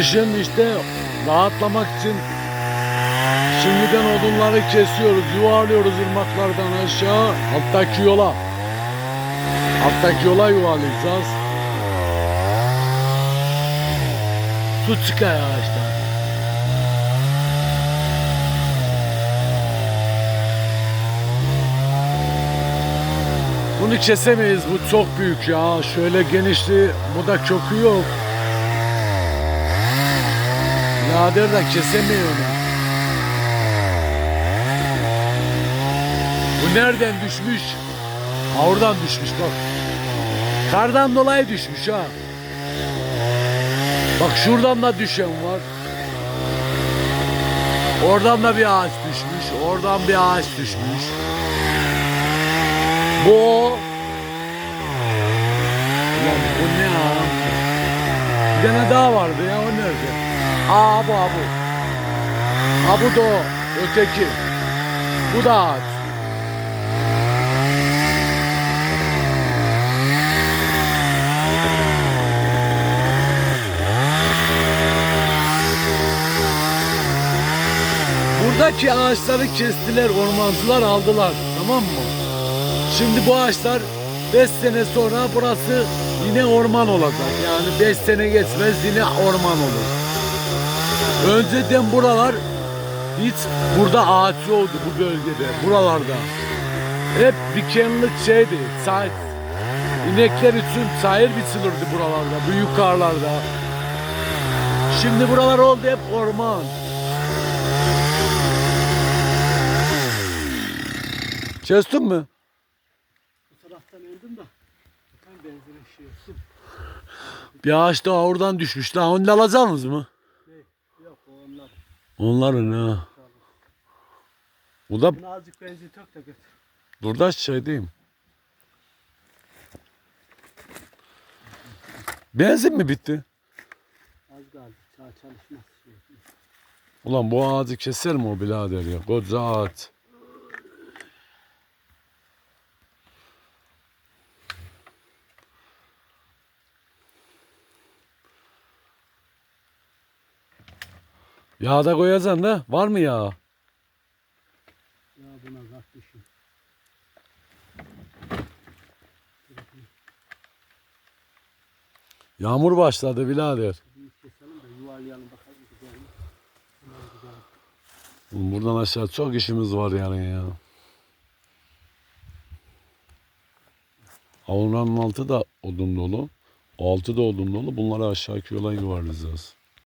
Kışın işte rahatlamak için şimdiden odunları kesiyoruz, yuvarlıyoruz ırmaklardan aşağı alttaki yola. Alttaki yola yuvarlayacağız. Su çıkar ağaçtan. Bunu kesemeyiz. Bu çok büyük ya. Şöyle genişliği bu da kökü yok. Nadir de kesemiyor onu. Bu nereden düşmüş? Ha oradan düşmüş bak. Kardan dolayı düşmüş ha. Bak şuradan da düşen var. Oradan da bir ağaç düşmüş. Oradan bir ağaç düşmüş. Bu o. Ulan bu ne ha? Bir tane daha vardı ya o nerede? Aa bu bu. Ha bu da o. Öteki. Bu da ağaç. Buradaki ağaçları kestiler, ormancılar aldılar. Tamam mı? Şimdi bu ağaçlar 5 sene sonra burası yine orman olacak. Yani 5 sene geçmez yine orman olur. Önceden buralar hiç burada ağaç yoktu bu bölgede, buralarda. Hep dikenlik şeydi, çay. İnekler için çayır biçilirdi buralarda, bu yukarılarda. Şimdi buralar oldu hep orman. Kestin mi? Bu taraftan indim de ben benzin şey. Bir ağaç daha oradan düşmüş. Daha onu alacaksınız mı? Onların ha. Bu da azıcık benzin tök de götür. burada şey diyeyim. Benzin mi bitti? Az kaldı. Çağ çalışmaz. Ulan bu ağacı keser mi o birader ya? Koca ağaç. Yağ da koyacaksın da. Var mı yağ? Ya buna katmışım. Yağmur başladı birader. Buradan aşağı çok işimiz var yani ya. Avluların altı da odun dolu. Altı da odun dolu. Bunları aşağıki yola yuvarlayacağız.